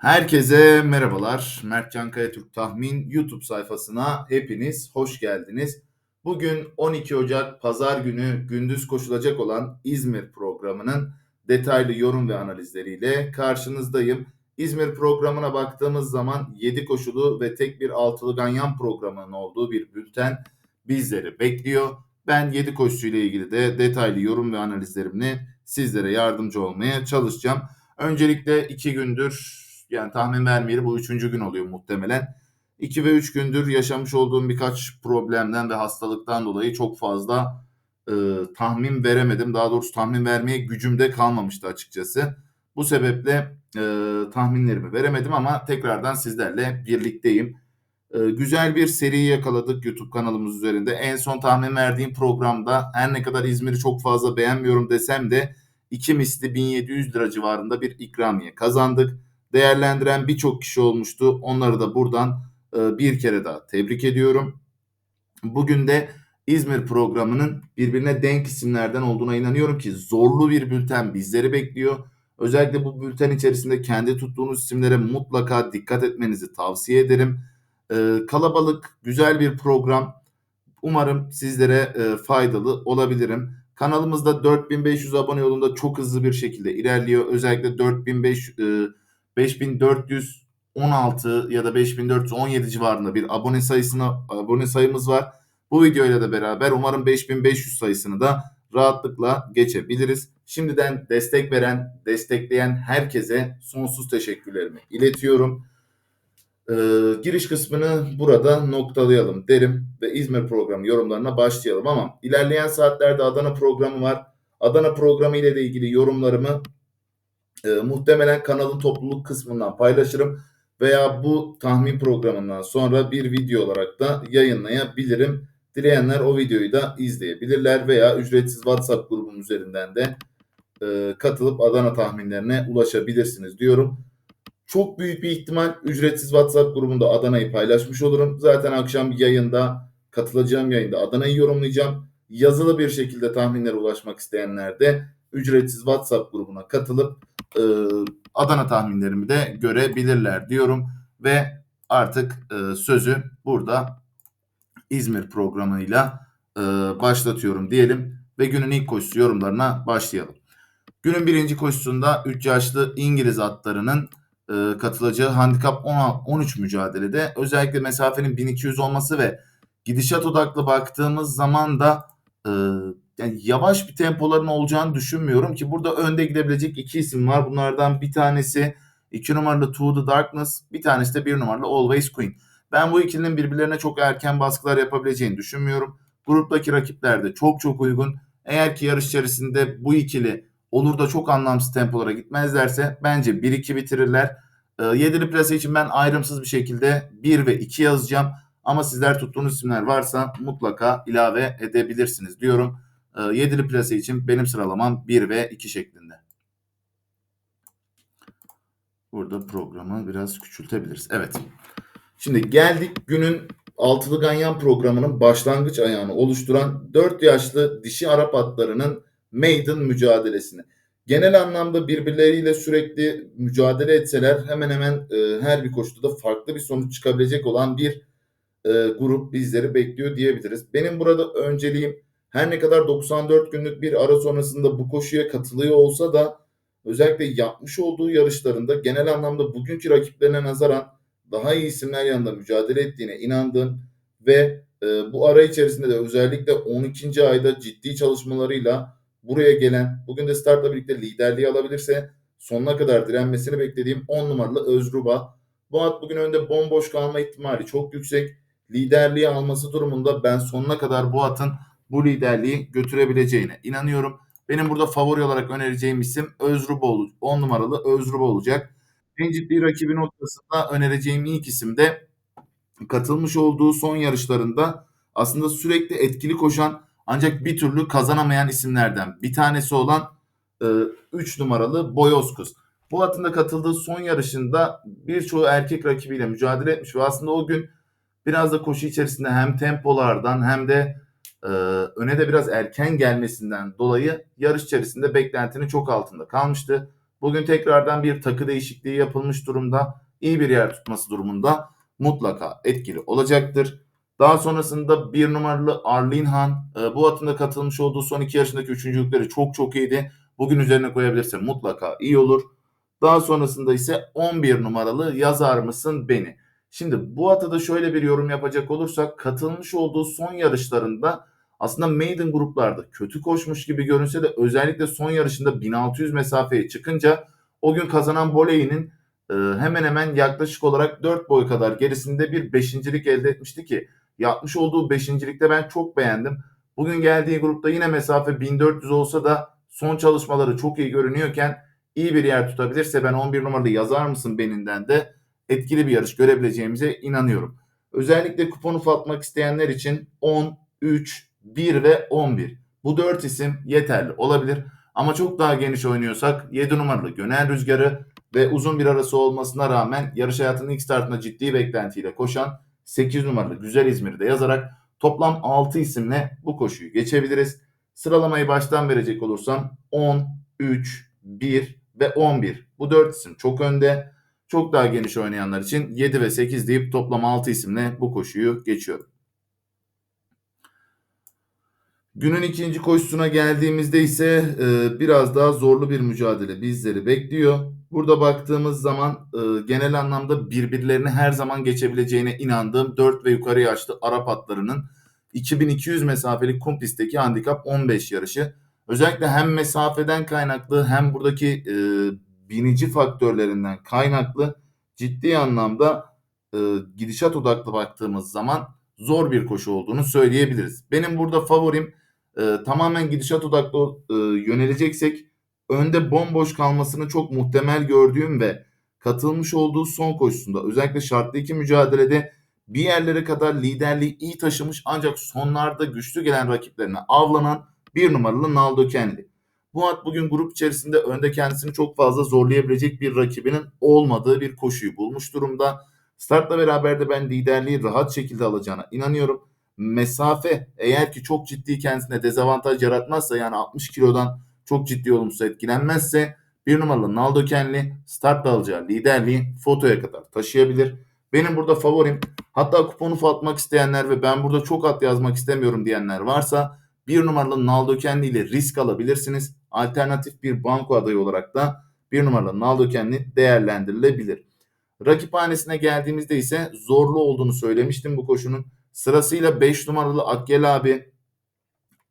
Herkese merhabalar. Mert Cankaya Türk Tahmin YouTube sayfasına hepiniz hoş geldiniz. Bugün 12 Ocak Pazar günü gündüz koşulacak olan İzmir programının detaylı yorum ve analizleriyle karşınızdayım. İzmir programına baktığımız zaman 7 koşulu ve tek bir altılı ganyan programının olduğu bir bülten bizleri bekliyor. Ben 7 koşuyla ilgili de detaylı yorum ve analizlerimle sizlere yardımcı olmaya çalışacağım. Öncelikle 2 gündür yani tahmin vermeyeli bu üçüncü gün oluyor muhtemelen. 2 ve 3 gündür yaşamış olduğum birkaç problemden ve hastalıktan dolayı çok fazla e, tahmin veremedim. Daha doğrusu tahmin vermeye gücümde kalmamıştı açıkçası. Bu sebeple e, tahminlerimi veremedim ama tekrardan sizlerle birlikteyim. E, güzel bir seri yakaladık YouTube kanalımız üzerinde. En son tahmin verdiğim programda her ne kadar İzmir'i çok fazla beğenmiyorum desem de 2 misli 1700 lira civarında bir ikramiye kazandık değerlendiren birçok kişi olmuştu. Onları da buradan e, bir kere daha tebrik ediyorum. Bugün de İzmir programının birbirine denk isimlerden olduğuna inanıyorum ki zorlu bir bülten bizleri bekliyor. Özellikle bu bülten içerisinde kendi tuttuğunuz isimlere mutlaka dikkat etmenizi tavsiye ederim. Ee, kalabalık, güzel bir program. Umarım sizlere e, faydalı olabilirim. Kanalımızda 4500 abone yolunda çok hızlı bir şekilde ilerliyor. Özellikle 4500 e, 5416 ya da 5417 civarında bir abone sayısına abone sayımız var. Bu videoyla da beraber umarım 5500 sayısını da rahatlıkla geçebiliriz. Şimdiden destek veren, destekleyen herkese sonsuz teşekkürlerimi iletiyorum. Ee, giriş kısmını burada noktalayalım derim ve İzmir programı yorumlarına başlayalım ama ilerleyen saatlerde Adana programı var. Adana programı ile ilgili yorumlarımı e, muhtemelen kanalın topluluk kısmından paylaşırım veya bu tahmin programından sonra bir video olarak da yayınlayabilirim. Dileyenler o videoyu da izleyebilirler veya ücretsiz WhatsApp grubum üzerinden de e, katılıp Adana tahminlerine ulaşabilirsiniz diyorum. Çok büyük bir ihtimal ücretsiz WhatsApp grubunda Adana'yı paylaşmış olurum. Zaten akşam yayında katılacağım yayında Adana'yı yorumlayacağım. Yazılı bir şekilde tahminlere ulaşmak isteyenler de ücretsiz WhatsApp grubuna katılıp e, Adana tahminlerimi de görebilirler diyorum ve artık e, sözü burada İzmir programıyla e, başlatıyorum diyelim ve günün ilk koşusu yorumlarına başlayalım. Günün birinci koşusunda 3 yaşlı İngiliz atlarının e, katılacağı handikap 13 mücadelede özellikle mesafenin 1200 olması ve gidişat odaklı baktığımız zaman da e, yani yavaş bir tempoların olacağını düşünmüyorum ki burada önde gidebilecek iki isim var. Bunlardan bir tanesi 2 numaralı To The Darkness, bir tanesi de 1 numaralı Always Queen. Ben bu ikilinin birbirlerine çok erken baskılar yapabileceğini düşünmüyorum. Gruptaki rakipler de çok çok uygun. Eğer ki yarış içerisinde bu ikili olur da çok anlamsız tempolara gitmezlerse bence 1-2 bitirirler. E, plase için ben ayrımsız bir şekilde 1 ve 2 yazacağım. Ama sizler tuttuğunuz isimler varsa mutlaka ilave edebilirsiniz diyorum. E, yedili plase için benim sıralamam 1 ve 2 şeklinde. Burada programı biraz küçültebiliriz. Evet. Şimdi geldik günün altılı ganyan programının başlangıç ayağını oluşturan 4 yaşlı dişi Arap atlarının maiden mücadelesini. Genel anlamda birbirleriyle sürekli mücadele etseler hemen hemen e, her bir koşuda da farklı bir sonuç çıkabilecek olan bir e, grup bizleri bekliyor diyebiliriz. Benim burada önceliğim her ne kadar 94 günlük bir ara sonrasında bu koşuya katılıyor olsa da özellikle yapmış olduğu yarışlarında genel anlamda bugünkü rakiplerine nazaran daha iyi isimler yanında mücadele ettiğine inandım ve e, bu ara içerisinde de özellikle 12. ayda ciddi çalışmalarıyla buraya gelen bugün de startla birlikte liderliği alabilirse sonuna kadar direnmesini beklediğim 10 numaralı Özruba. Bu at bugün önde bomboş kalma ihtimali çok yüksek. Liderliği alması durumunda ben sonuna kadar bu atın bu liderliği götürebileceğine inanıyorum. Benim burada favori olarak önereceğim isim Özruba 10 numaralı Özruba olacak. En ciddi rakibi noktasında önereceğim ilk isim de katılmış olduğu son yarışlarında aslında sürekli etkili koşan ancak bir türlü kazanamayan isimlerden bir tanesi olan 3 e, numaralı Boyozkuz. Bu atın da katıldığı son yarışında birçoğu erkek rakibiyle mücadele etmiş ve aslında o gün biraz da koşu içerisinde hem tempolardan hem de e, öne de biraz erken gelmesinden dolayı yarış içerisinde beklentinin çok altında kalmıştı. Bugün tekrardan bir takı değişikliği yapılmış durumda. İyi bir yer tutması durumunda mutlaka etkili olacaktır. Daha sonrasında bir numaralı Arlene Han e, bu atında katılmış olduğu son iki yarışındaki üçüncülükleri çok çok iyiydi. Bugün üzerine koyabilirse mutlaka iyi olur. Daha sonrasında ise 11 numaralı yazar mısın beni. Şimdi bu atada şöyle bir yorum yapacak olursak katılmış olduğu son yarışlarında aslında maiden gruplarda kötü koşmuş gibi görünse de özellikle son yarışında 1600 mesafeye çıkınca o gün kazanan Boley'nin e, hemen hemen yaklaşık olarak 4 boy kadar gerisinde bir beşincilik elde etmişti ki yapmış olduğu beşincilikte ben çok beğendim. Bugün geldiği grupta yine mesafe 1400 olsa da son çalışmaları çok iyi görünüyorken iyi bir yer tutabilirse ben 11 numaralı yazar mısın beninden de etkili bir yarış görebileceğimize inanıyorum. Özellikle kuponu fatmak isteyenler için 10, 3, 1 ve 11. Bu 4 isim yeterli olabilir. Ama çok daha geniş oynuyorsak 7 numaralı Gönel Rüzgarı ve uzun bir arası olmasına rağmen yarış hayatının ilk startında ciddi beklentiyle koşan 8 numaralı Güzel İzmir'i de yazarak toplam 6 isimle bu koşuyu geçebiliriz. Sıralamayı baştan verecek olursam 10, 3, 1 ve 11. Bu 4 isim çok önde. Çok daha geniş oynayanlar için 7 ve 8 deyip toplam 6 isimle bu koşuyu geçiyorum. Günün ikinci koşusuna geldiğimizde ise e, biraz daha zorlu bir mücadele bizleri bekliyor. Burada baktığımız zaman e, genel anlamda birbirlerini her zaman geçebileceğine inandığım 4 ve yukarı yaşlı Arap atlarının 2200 mesafelik kum pistteki handikap 15 yarışı. Özellikle hem mesafeden kaynaklı hem buradaki e, binici faktörlerinden kaynaklı ciddi anlamda e, gidişat odaklı baktığımız zaman zor bir koşu olduğunu söyleyebiliriz. Benim burada favorim e, tamamen gidişat odaklı e, yöneleceksek önde bomboş kalmasını çok muhtemel gördüğüm ve katılmış olduğu son koşusunda özellikle şartlı iki mücadelede bir yerlere kadar liderliği iyi taşımış ancak sonlarda güçlü gelen rakiplerine avlanan bir numaralı Naldo Kenli. Bu at bugün grup içerisinde önde kendisini çok fazla zorlayabilecek bir rakibinin olmadığı bir koşuyu bulmuş durumda. Startla beraber de ben liderliği rahat şekilde alacağına inanıyorum. Mesafe eğer ki çok ciddi kendisine dezavantaj yaratmazsa yani 60 kilodan çok ciddi olumsuz etkilenmezse bir numaralı Naldo Kenli startla alacağı liderliği fotoya kadar taşıyabilir. Benim burada favorim hatta kuponu atmak isteyenler ve ben burada çok at yazmak istemiyorum diyenler varsa bir numaralı Naldo Kenli ile risk alabilirsiniz. Alternatif bir banko adayı olarak da bir numaralı Naldo Kenli değerlendirilebilir. Rakip hanesine geldiğimizde ise zorlu olduğunu söylemiştim bu koşunun. Sırasıyla 5 numaralı Akgel abi,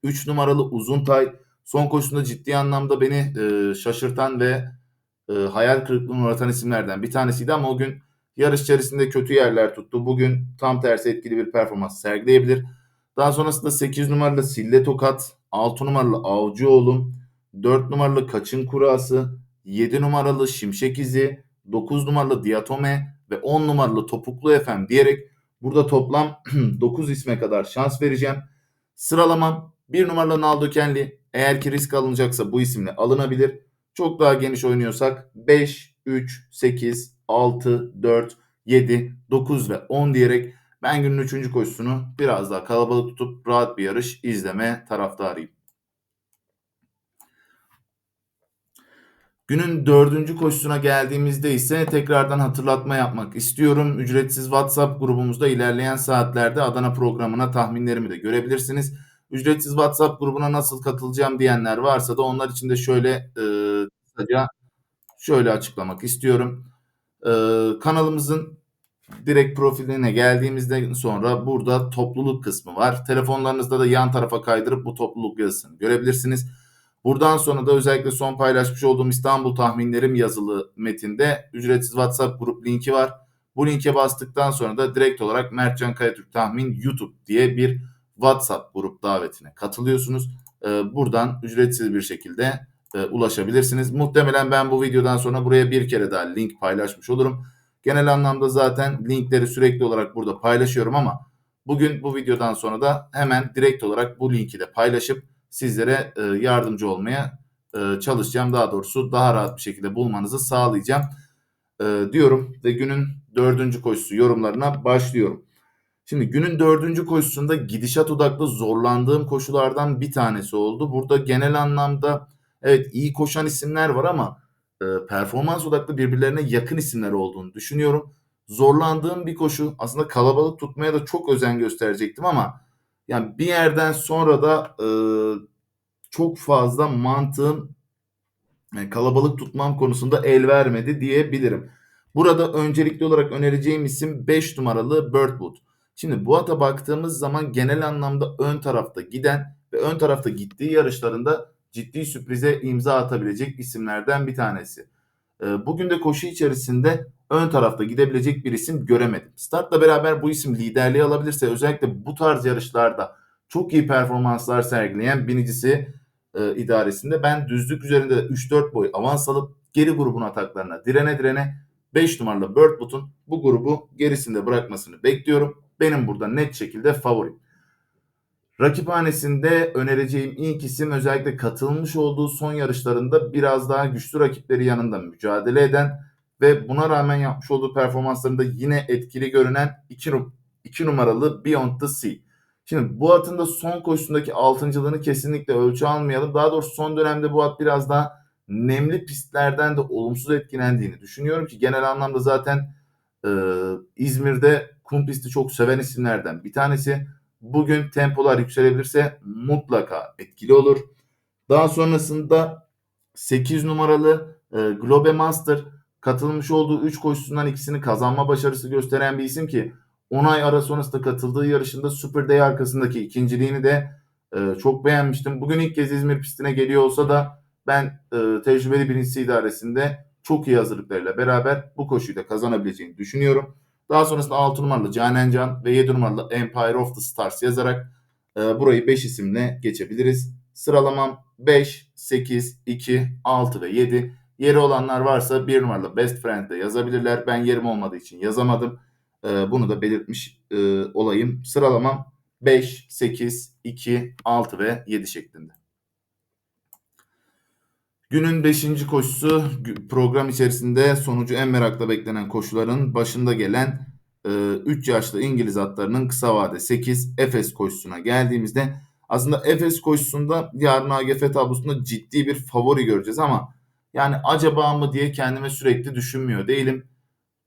3 numaralı Uzuntay, son koşusunda ciddi anlamda beni e, şaşırtan ve e, hayal kırıklığına uğratan isimlerden bir tanesiydi ama o gün yarış içerisinde kötü yerler tuttu. Bugün tam tersi etkili bir performans sergileyebilir. Daha sonrasında 8 numaralı Sille Tokat, 6 numaralı Avcıoğlu, 4 numaralı Kaçın Kurası, 7 numaralı Şimşek İzi, 9 numaralı Diatome ve 10 numaralı Topuklu Efem diyerek burada toplam 9 isme kadar şans vereceğim. Sıralamam 1 numaralı Naldo Kenli eğer ki risk alınacaksa bu isimle alınabilir. Çok daha geniş oynuyorsak 5, 3, 8, 6, 4, 7, 9 ve 10 diyerek ben günün 3. koşusunu biraz daha kalabalık tutup rahat bir yarış izleme taraftarıyım. Günün dördüncü koşusuna geldiğimizde ise tekrardan hatırlatma yapmak istiyorum. Ücretsiz WhatsApp grubumuzda ilerleyen saatlerde Adana programına tahminlerimi de görebilirsiniz. Ücretsiz WhatsApp grubuna nasıl katılacağım diyenler varsa da onlar için de şöyle e, kısaca şöyle açıklamak istiyorum. E, kanalımızın direkt profiline geldiğimizde sonra burada topluluk kısmı var. Telefonlarınızda da yan tarafa kaydırıp bu topluluk yazısını görebilirsiniz. Buradan sonra da özellikle son paylaşmış olduğum İstanbul tahminlerim yazılı metinde ücretsiz WhatsApp grup linki var. Bu linke bastıktan sonra da direkt olarak Mertcan Kayatürk Tahmin YouTube diye bir WhatsApp grup davetine katılıyorsunuz. Buradan ücretsiz bir şekilde ulaşabilirsiniz. Muhtemelen ben bu videodan sonra buraya bir kere daha link paylaşmış olurum. Genel anlamda zaten linkleri sürekli olarak burada paylaşıyorum ama bugün bu videodan sonra da hemen direkt olarak bu linki de paylaşıp sizlere e, yardımcı olmaya e, çalışacağım. Daha doğrusu daha rahat bir şekilde bulmanızı sağlayacağım e, diyorum ve günün dördüncü koşusu yorumlarına başlıyorum. Şimdi günün dördüncü koşusunda gidişat odaklı zorlandığım koşulardan bir tanesi oldu. Burada genel anlamda evet iyi koşan isimler var ama e, performans odaklı birbirlerine yakın isimler olduğunu düşünüyorum. Zorlandığım bir koşu aslında kalabalık tutmaya da çok özen gösterecektim ama yani bir yerden sonra da e, çok fazla mantığım yani kalabalık tutmam konusunda el vermedi diyebilirim. Burada öncelikli olarak önereceğim isim 5 numaralı Birdwood. Şimdi bu ata baktığımız zaman genel anlamda ön tarafta giden ve ön tarafta gittiği yarışlarında ciddi sürprize imza atabilecek isimlerden bir tanesi. Ee, bugün de koşu içerisinde ön tarafta gidebilecek bir isim göremedim. Startla beraber bu isim liderliği alabilirse özellikle bu tarz yarışlarda çok iyi performanslar sergileyen binicisi e, idaresinde ben düzlük üzerinde 3-4 boy avans alıp geri grubun ataklarına direne direne 5 numaralı Birdwood'un bu grubu gerisinde bırakmasını bekliyorum. Benim burada net şekilde favorim. Rakiphanesinde önereceğim ilk isim özellikle katılmış olduğu son yarışlarında biraz daha güçlü rakipleri yanında mücadele eden ve buna rağmen yapmış olduğu performanslarında yine etkili görünen 2 2 numaralı Beyond the Sea. Şimdi bu atın da son koşusundaki altıncılığını kesinlikle ölçü almayalım. Daha doğrusu son dönemde bu at biraz daha nemli pistlerden de olumsuz etkilendiğini düşünüyorum ki genel anlamda zaten e, İzmir'de kum pisti çok seven isimlerden bir tanesi. Bugün tempolar yükselebilirse mutlaka etkili olur. Daha sonrasında 8 numaralı e, Globe Master katılmış olduğu 3 koşusundan ikisini kazanma başarısı gösteren bir isim ki 10 ay ara sonrasında katıldığı yarışında Super Day arkasındaki ikinciliğini de e, çok beğenmiştim. Bugün ilk kez İzmir pistine geliyor olsa da ben e, tecrübeli birincisi idaresinde çok iyi hazırlıklarıyla beraber bu koşuyu da kazanabileceğini düşünüyorum. Daha sonrasında 6 numaralı Canen Can ve 7 numaralı Empire of the Stars yazarak e, burayı 5 isimle geçebiliriz. Sıralamam 5, 8, 2, 6 ve 7. Yeri olanlar varsa 1 numaralı Best Friend de yazabilirler. Ben yerim olmadığı için yazamadım. E, bunu da belirtmiş e, olayım. Sıralamam 5, 8, 2, 6 ve 7 şeklinde. Günün 5. koşusu program içerisinde sonucu en merakla beklenen koşuların başında gelen 3 e, yaşlı İngiliz atlarının kısa vade 8 Efes koşusuna geldiğimizde aslında Efes koşusunda yarın AGF tablosunda ciddi bir favori göreceğiz ama yani acaba mı diye kendime sürekli düşünmüyor değilim.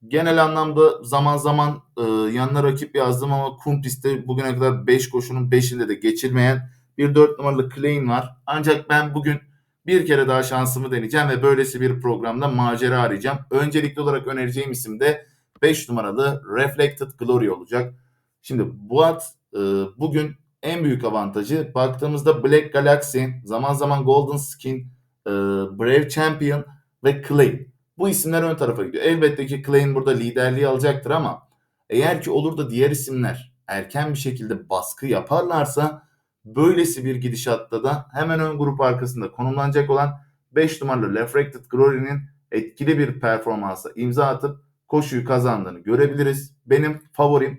Genel anlamda zaman zaman e, yanına rakip yazdım ama kum pistte bugüne kadar 5 koşunun 5'inde de geçilmeyen bir 4 numaralı Klein var. Ancak ben bugün bir kere daha şansımı deneyeceğim ve böylesi bir programda macera arayacağım. Öncelikli olarak önereceğim isim de 5 numaralı Reflected Glory olacak. Şimdi bu at e, bugün en büyük avantajı baktığımızda Black Galaxy, zaman zaman Golden Skin, e, Brave Champion ve Clay. Bu isimler ön tarafa gidiyor. Elbette ki Clay'in burada liderliği alacaktır ama eğer ki olur da diğer isimler erken bir şekilde baskı yaparlarsa Böylesi bir gidişatta da hemen ön grup arkasında konumlanacak olan 5 numaralı Refracted Glory'nin etkili bir performansa imza atıp koşuyu kazandığını görebiliriz. Benim favorim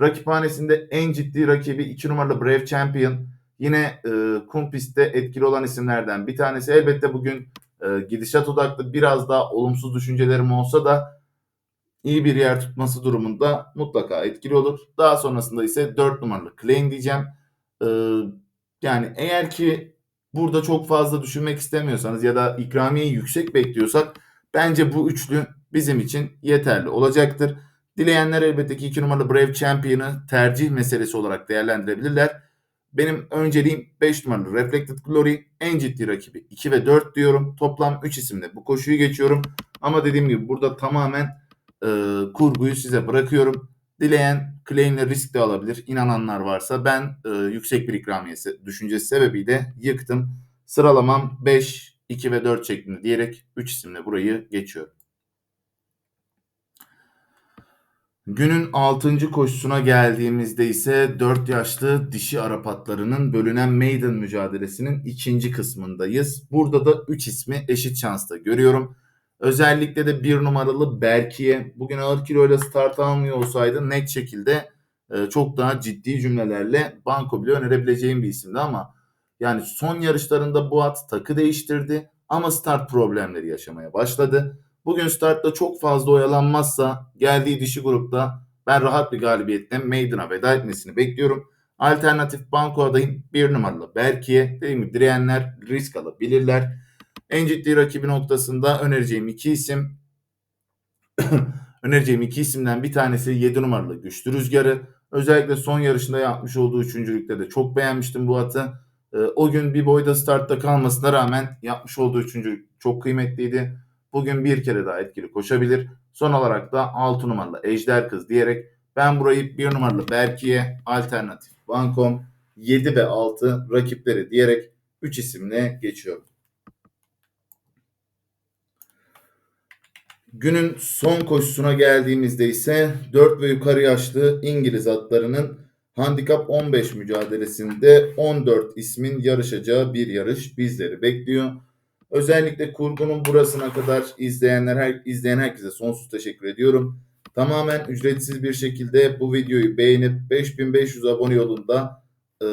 rakiphanesinde en ciddi rakibi 2 numaralı Brave Champion. Yine e, kum pistte etkili olan isimlerden bir tanesi. Elbette bugün e, gidişat odaklı biraz daha olumsuz düşüncelerim olsa da iyi bir yer tutması durumunda mutlaka etkili olur. Daha sonrasında ise 4 numaralı Klein diyeceğim. Ee, yani eğer ki burada çok fazla düşünmek istemiyorsanız ya da ikramiyeyi yüksek bekliyorsak bence bu üçlü bizim için yeterli olacaktır. Dileyenler elbette ki 2 numaralı Brave Champion'ı tercih meselesi olarak değerlendirebilirler. Benim önceliğim 5 numaralı Reflected Glory. En ciddi rakibi 2 ve 4 diyorum. Toplam 3 isimle bu koşuyu geçiyorum. Ama dediğim gibi burada tamamen e, kurguyu size bırakıyorum. Dileyen claimle risk de alabilir. İnananlar varsa ben e, yüksek bir ikramiyesi düşüncesi sebebiyle yıktım. Sıralamam 5, 2 ve 4 şeklinde diyerek 3 isimle burayı geçiyorum. Günün 6. koşusuna geldiğimizde ise 4 yaşlı dişi Arap atlarının bölünen maiden mücadelesinin ikinci kısmındayız. Burada da 3 ismi eşit şansta görüyorum. Özellikle de bir numaralı Berki'ye bugün ağır kiloyla start almıyor olsaydı net şekilde e, çok daha ciddi cümlelerle banko bile önerebileceğim bir isimdi ama yani son yarışlarında bu at takı değiştirdi ama start problemleri yaşamaya başladı. Bugün startta çok fazla oyalanmazsa geldiği dişi grupta ben rahat bir galibiyetle Maiden'a veda etmesini bekliyorum. Alternatif banko adayım bir numaralı Berki'ye dediğim gibi direyenler risk alabilirler. En ciddi rakibi noktasında önereceğim iki isim. önereceğim iki isimden bir tanesi 7 numaralı Güçlü Rüzgarı. Özellikle son yarışında yapmış olduğu üçüncülükte de çok beğenmiştim bu atı. Ee, o gün bir boyda startta kalmasına rağmen yapmış olduğu üçüncülük çok kıymetliydi. Bugün bir kere daha etkili koşabilir. Son olarak da 6 numaralı Ejder Kız diyerek ben burayı 1 numaralı Berki'ye alternatif Bankom 7 ve 6 rakipleri diyerek 3 isimle geçiyorum. Günün son koşusuna geldiğimizde ise 4 ve yukarı yaşlı İngiliz atlarının handikap 15 mücadelesinde 14 ismin yarışacağı bir yarış bizleri bekliyor. Özellikle kurgunun burasına kadar izleyenler her, izleyen herkese sonsuz teşekkür ediyorum. Tamamen ücretsiz bir şekilde bu videoyu beğenip 5500 abone yolunda e,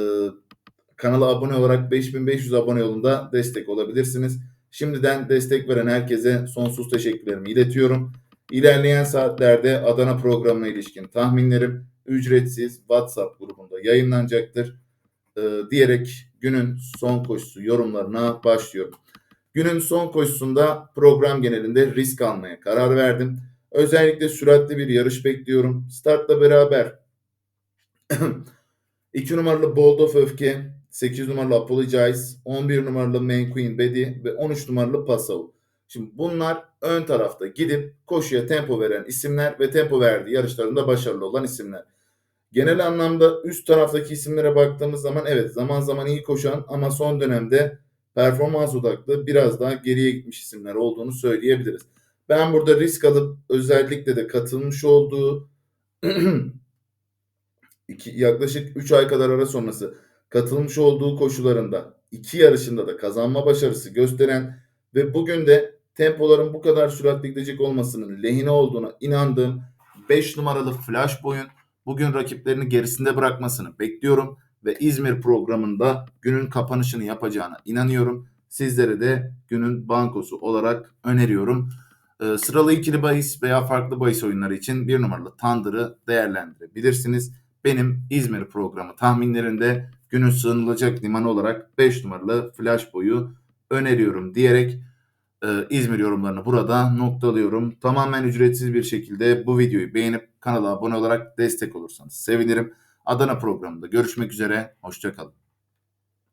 kanala abone olarak 5500 abone yolunda destek olabilirsiniz. Şimdiden destek veren herkese sonsuz teşekkürlerimi iletiyorum. İlerleyen saatlerde Adana programına ilişkin tahminlerim ücretsiz WhatsApp grubunda yayınlanacaktır. Ee, diyerek günün son koşusu yorumlarına başlıyorum. Günün son koşusunda program genelinde risk almaya karar verdim. Özellikle süratli bir yarış bekliyorum. Startla beraber 2 numaralı Bold of Öfke, 8 numaralı Apologize, 11 numaralı Main Queen Betty ve 13 numaralı Passau. Şimdi bunlar ön tarafta gidip koşuya tempo veren isimler ve tempo verdiği yarışlarında başarılı olan isimler. Genel anlamda üst taraftaki isimlere baktığımız zaman evet zaman zaman iyi koşan ama son dönemde performans odaklı biraz daha geriye gitmiş isimler olduğunu söyleyebiliriz. Ben burada risk alıp özellikle de katılmış olduğu iki, yaklaşık 3 ay kadar ara sonrası katılmış olduğu koşularında iki yarışında da kazanma başarısı gösteren ve bugün de tempoların bu kadar süratli gidecek olmasının lehine olduğuna inandığım 5 numaralı Flash Boy'un bugün rakiplerini gerisinde bırakmasını bekliyorum ve İzmir programında günün kapanışını yapacağına inanıyorum. Sizlere de günün bankosu olarak öneriyorum. Ee, sıralı ikili bahis veya farklı bahis oyunları için bir numaralı Tandır'ı değerlendirebilirsiniz. Benim İzmir programı tahminlerinde günün sığınılacak limanı olarak 5 numaralı Flash Boy'u öneriyorum diyerek e, İzmir yorumlarını burada noktalıyorum. Tamamen ücretsiz bir şekilde bu videoyu beğenip kanala abone olarak destek olursanız sevinirim. Adana programında görüşmek üzere. Hoşçakalın.